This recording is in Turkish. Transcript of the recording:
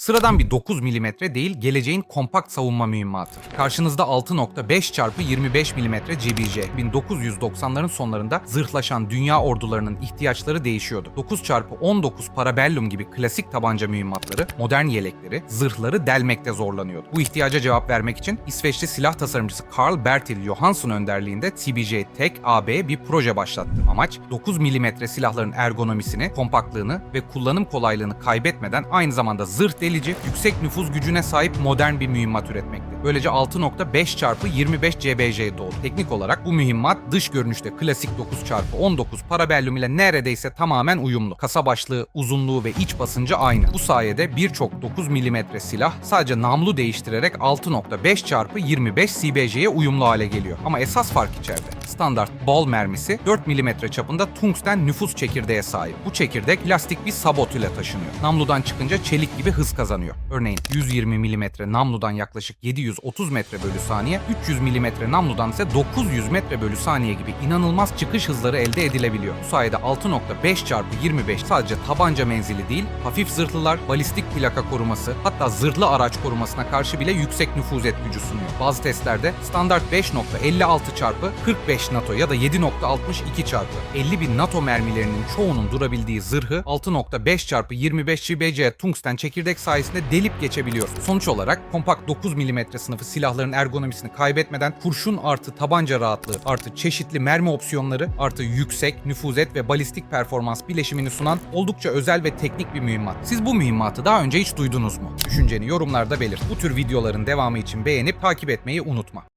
Sıradan bir 9 mm değil, geleceğin kompakt savunma mühimmatı. Karşınızda 6.5 x 25 mm GBJ. 1990'ların sonlarında zırhlaşan dünya ordularının ihtiyaçları değişiyordu. 9 x 19 Parabellum gibi klasik tabanca mühimmatları, modern yelekleri, zırhları delmekte zorlanıyordu. Bu ihtiyaca cevap vermek için İsveçli silah tasarımcısı Karl Bertil Johansson önderliğinde TBJ Tek AB bir proje başlattı. Amaç 9 mm silahların ergonomisini, kompaktlığını ve kullanım kolaylığını kaybetmeden aynı zamanda zırh delici, yüksek nüfuz gücüne sahip modern bir mühimmat üretmekti. Böylece 6.5 çarpı 25 CBJ doğdu. Teknik olarak bu mühimmat dış görünüşte klasik 9 çarpı 19 Parabellum ile neredeyse tamamen uyumlu. Kasa başlığı, uzunluğu ve iç basıncı aynı. Bu sayede birçok 9 mm silah sadece namlu değiştirerek 6.5 çarpı 25 CBJ'ye uyumlu hale geliyor. Ama esas fark içeride. Standart bal mermisi 4 mm çapında tungsten nüfus çekirdeğe sahip. Bu çekirdek plastik bir sabot ile taşınıyor. Namludan çıkınca çelik gibi hız kazanıyor. Örneğin 120 mm namludan yaklaşık 730 metre bölü saniye, 300 mm namludan ise 900 metre bölü saniye gibi inanılmaz çıkış hızları elde edilebiliyor. Bu sayede 6.5 çarpı 25 sadece tabanca menzili değil, hafif zırhlılar, balistik plaka koruması, hatta zırhlı araç korumasına karşı bile yüksek nüfuzet gücü sunuyor. Bazı testlerde standart 5.56 çarpı 45 NATO ya da 7.62 çarpı 50 bin NATO mermilerinin çoğunun durabildiği zırhı 6.5 çarpı 25 GBC tungsten çekirdek sayesinde delip geçebiliyor. Sonuç olarak kompakt 9 mm sınıfı silahların ergonomisini kaybetmeden kurşun artı tabanca rahatlığı artı çeşitli mermi opsiyonları artı yüksek nüfuzet ve balistik performans bileşimini sunan oldukça özel ve teknik bir mühimmat. Siz bu mühimmatı daha önce hiç duydunuz mu? Düşünceni yorumlarda belirt. Bu tür videoların devamı için beğenip takip etmeyi unutma.